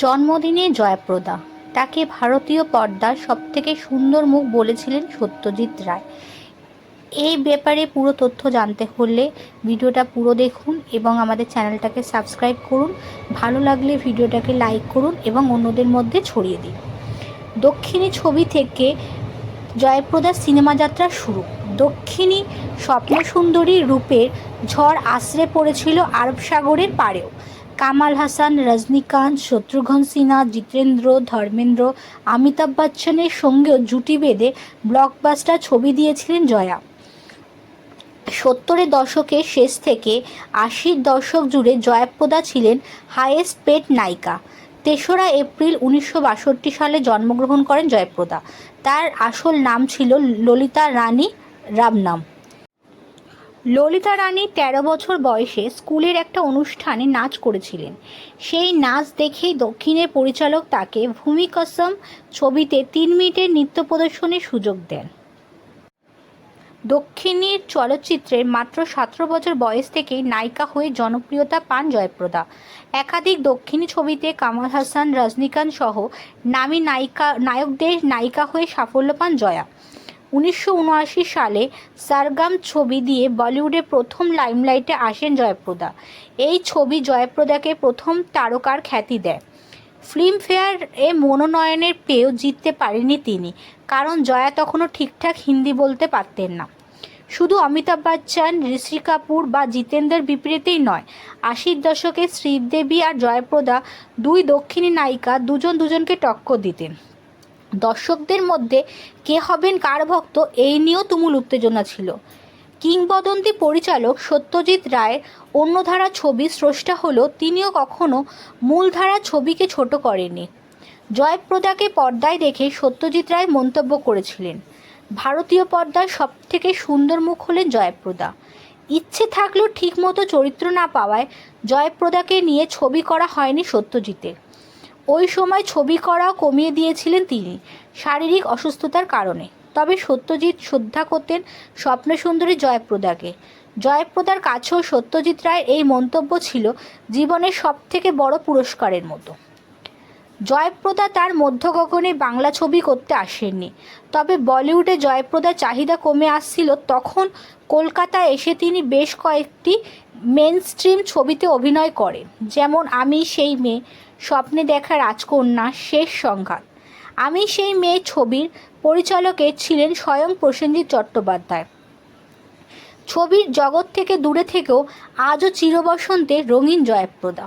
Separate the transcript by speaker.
Speaker 1: জন্মদিনে জয়প্রদা। তাকে ভারতীয় পর্দার সবথেকে সুন্দর মুখ বলেছিলেন সত্যজিৎ রায়। এই ব্যাপারে পুরো তথ্য জানতে হলে ভিডিওটা পুরো দেখুন এবং আমাদের চ্যানেলটাকে সাবস্ক্রাইব করুন। ভালো লাগলে ভিডিওটাকে লাইক করুন এবং অন্যদের মধ্যে ছড়িয়ে দিন। দক্ষিণী ছবি থেকে জয়প্রদার সিনেমা যাত্রা শুরু। দক্ষিণী স্বপ্নসুন্দরী রূপের ঝড় আশ্রে পড়েছিল আরব সাগরের পাড়েও। কামাল হাসান, রজনীকান্ত, শত্রুঘ্ন সিনহা, জিতেন্দ্র, ধর্মেন্দ্র, অমিতাভ বচ্চনের সঙ্গেও জুটি বেঁধে ব্লকবাস্টার ছবি দিয়েছিলেন জয়া। সত্তরের দশকের শেষ থেকে আশির দশক জুড়ে জয়াপ্রদা ছিলেন হায়েস্ট পেড নায়িকা। তেসরা এপ্রিল উনিশশো বাষট্টি সালে জন্মগ্রহণ করেন জয়প্রদা। তার আসল নাম ছিল ললিতা রানী রামনাম। ললিতা রানী তেরো বছর বয়সে স্কুলের একটা অনুষ্ঠানে নাচ করেছিলেন। সেই নাচ দেখেই দক্ষিণের পরিচালক তাকে ভূমি কসম ছবিতে তিন মিনিটের নৃত্য প্রদর্শনের সুযোগ দেন। দক্ষিণীর চলচ্চিত্রের মাত্র সতেরো বছর বয়স থেকেই নায়িকা হয়ে জনপ্রিয়তা পান জয়প্রদা। একাধিক দক্ষিণী ছবিতে কামাল হাসান, রজনীকান্ত সহ নামী নায়িকা নায়কদের নায়িকা হয়ে সাফল্য পান জয়া। উনিশশো উনআশি সালে সারগাম ছবি দিয়ে বলিউডে প্রথম লাইমলাইটে আসেন জয়প্রদা। এই ছবি জয়প্রদাকে প্রথম তারকার খ্যাতি দেয়। ফিল্মফেয়ার এ মনোনয়নের পেয়েও জিততে পারেনি তিনি, কারণ জয়া তখনও ঠিকঠাক হিন্দি বলতে পারতেন না। শুধু অমিতাভ বচ্চন, ঋষি কাপুর বা জিতেন্দ্রের বিপরীতেই নয়, আশির দশকে শ্রীদেবী আর জয়প্রদা দুই দক্ষিণী নায়িকা দুজন দুজনকে টক্কর দিতেন। দর্শকদের মধ্যে কে হবেন কার ভক্ত, এই নিয়েও তুমুল উত্তেজনা ছিল। কিংবদন্তি পরিচালক সত্যজিৎ রায়ের অন্যধারা ছবি স্রষ্টা হলেও তিনিও কখনো মূলধারা ছবিকে ছোট করেননি। জয়প্রদাকে পর্দায় দেখে সত্যজিৎ রায় মন্তব্য করেছিলেন, ভারতীয় পর্দার সবথেকে সুন্দর মুখ হলেন জয়প্রদা। ইচ্ছে থাকলেও ঠিকমতো চরিত্র না পাওয়ায় জয়প্রদাকে নিয়ে ছবি করা হয়নি সত্যজিতের ওই সময় ছবি করা কমিয়ে দিয়েছিলেন তিনি শারীরিক অসুস্থতার কারণে। তবে সত্যজিৎ শ্রদ্ধা করতেন স্বপ্নসুন্দরী জয়প্রদাকে। জয়প্রদার কাছেও সত্যজিৎ রায়ের এই মন্তব্য ছিল জীবনের সবথেকে বড় পুরস্কারের মতো। জয়প্রদা তার মধ্য গগনে বাংলা ছবি করতে আসেননি। তবে বলিউডে জয়প্রদার চাহিদা কমে আসছিল তখন কলকাতায় এসে তিনি বেশ কয়েকটি মেন স্ট্রিম ছবিতে অভিনয় করেন, যেমন আমি সেই মেয়ে, স্বপ্নে দেখা রাজকন্যা, শেষ সংঘাত। আমি সেই মেয়ে ছবির পরিচালকে ছিলেন স্বয়ং প্রসেনজিৎ চট্টোপাধ্যায়। ছবির জগৎ থেকে দূরে থেকেও আজও চিরবসন্তে রঙিন জয়প্রদা।